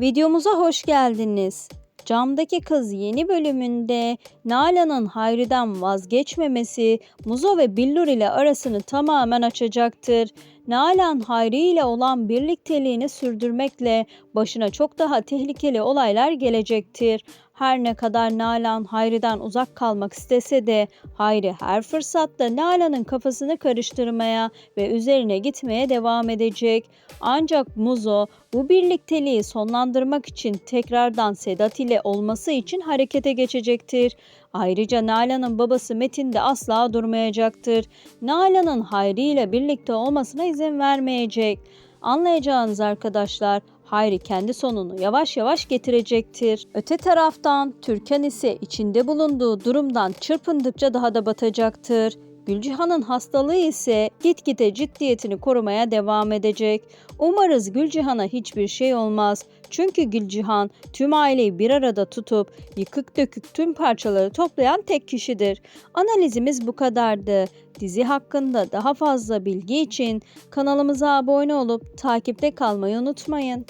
Videomuza hoş geldiniz. Camdaki Kız yeni bölümünde Nalan'ın Hayri'den vazgeçmemesi Muzo ve Billur ile arasını tamamen açacaktır. Nalan Hayri ile olan birlikteliğini sürdürmekle başına çok daha tehlikeli olaylar gelecektir. Her ne kadar Nalan Hayri'den uzak kalmak istese de Hayri her fırsatta Nalan'ın kafasını karıştırmaya ve üzerine gitmeye devam edecek. Ancak Muzo bu birlikteliği sonlandırmak için tekrardan Sedat ile olması için harekete geçecektir. Ayrıca Nalan'ın babası Metin de asla durmayacaktır. Nalan'ın Hayri ile birlikte olmasına izin vermeyecek. Anlayacağınız arkadaşlar Hayri kendi sonunu yavaş yavaş getirecektir. Öte taraftan Türkan ise içinde bulunduğu durumdan çırpındıkça daha da batacaktır. Gülcihan'ın hastalığı ise gitgide ciddiyetini korumaya devam edecek. Umarız Gülcihan'a hiçbir şey olmaz. Çünkü Gülcihan tüm aileyi bir arada tutup yıkık dökük tüm parçaları toplayan tek kişidir. Analizimiz bu kadardı. Dizi hakkında daha fazla bilgi için kanalımıza abone olup takipte kalmayı unutmayın.